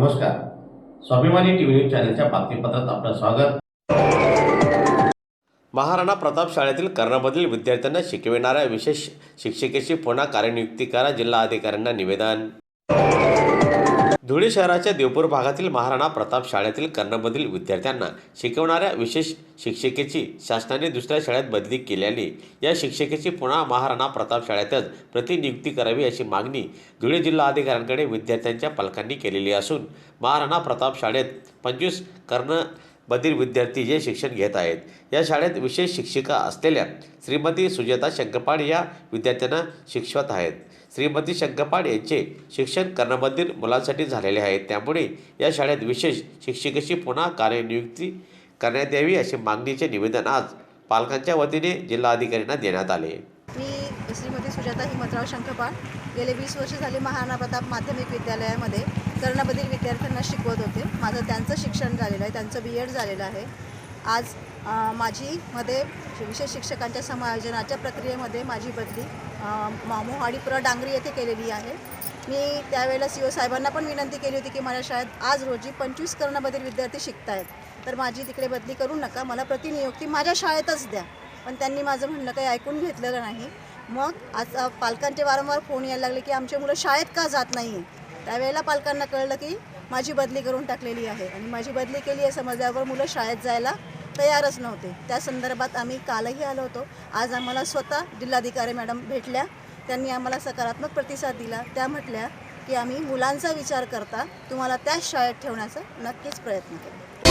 नमस्कार. स्वाभिमानी T V news चॅनलच्या बातमीपत्रात आपलं स्वागत. महाराणा प्रताप शाळेतील कर्णमधील विद्यार्थ्यांना शिकविणाऱ्या विशेष शिक्षिकेची पुन्हा कार्यनियुक्ती करा जिल्हा अधिकाऱ्यांना निवेदन. धुळे शहराच्या देवपूर भागातील महाराणा प्रताप शाळेतील कर्णमधील विद्यार्थ्यांना शिकवणाऱ्या विशेष शिक्षिकेची शासनाने दुसऱ्या शाळेत बदली केल्याने या शिक्षिकेची पुन्हा महाराणा प्रताप शाळेतच प्रतिनियुक्ती करावी अशी मागणी धुळे जिल्हा अधिकाऱ्यांकडे विद्यार्थ्यांच्या पालकांनी केलेली असून महाराणा प्रताप शाळेत पंचवीस कर्ण मधील विद्यार्थी जे शिक्षण घेत आहेत. या शाळेत विशेष शिक्षिका असलेल्या श्रीमती सुजाता शंकरपाड या विद्यार्थ्यांना शिक्षवत आहेत. श्रीमती शंकरपाड यांचे शिक्षण कर्णबधीर मुलांसाठी झालेले आहे. त्यामुळे या शाळेत विशेष शिक्षिकेची पुन्हा कार्यनियुक्ती करण्यात यावी अशी मागणीचे निवेदन आज पालकांच्या वतीने जिल्हाधिकाऱ्यांना देण्यात आले. मी सुजाता हिमतराव शंखपाळ गेले वीस वर्ष झाले महाराणा प्रताप माध्यमिक विद्यालयामध्ये कर्णबधील विद्यार्थ्यांना शिकवत होते. माझं त्यांचं शिक्षण झालेलं आहे त्यांचं बी एड झालेलं आहे. आज माझीमध्ये माझी मध्ये विशेष शिक्षकांच्या समायोजनाच्या प्रक्रियेमध्ये माझी बदली अ, मोहाडीपुरा डांगरी येथे केलेली आहे. मी त्यावेळेला सी ओ साहेबांना पण विनंती केली होती की माझ्या शाळेत आज रोजी पंचवीस कर्णबधील विद्यार्थी शिकत आहेत तर माझी तिकडे बदली करू नका मला प्रतिनियुक्ती माझ्या शाळेतच द्या. पण त्यांनी माझं म्हणणं काही ऐकून घेतलेलं नाही. मग आज पालकांचे वारंवार फोन यायला लागले की आमचे मुलं शाळेत का जात नाही त्यावेळेला पालकांना कळलं की माझी बदली करून टाकलेली आहे आणि माझी बदली केली आहे समजल्यावर मुलं शाळेत जायला तयारच नव्हते. त्या संदर्भात आम्ही कालही आलो होतो. आज आम्हाला स्वतः जिल्हाधिकारी मॅडम भेटल्या. त्यांनी आम्हाला सकारात्मक प्रतिसाद दिला. त्या म्हटल्या की आम्ही मुलांचा विचार करता तुम्हाला त्याच शाळेत ठेवण्याचा नक्कीच प्रयत्न करू.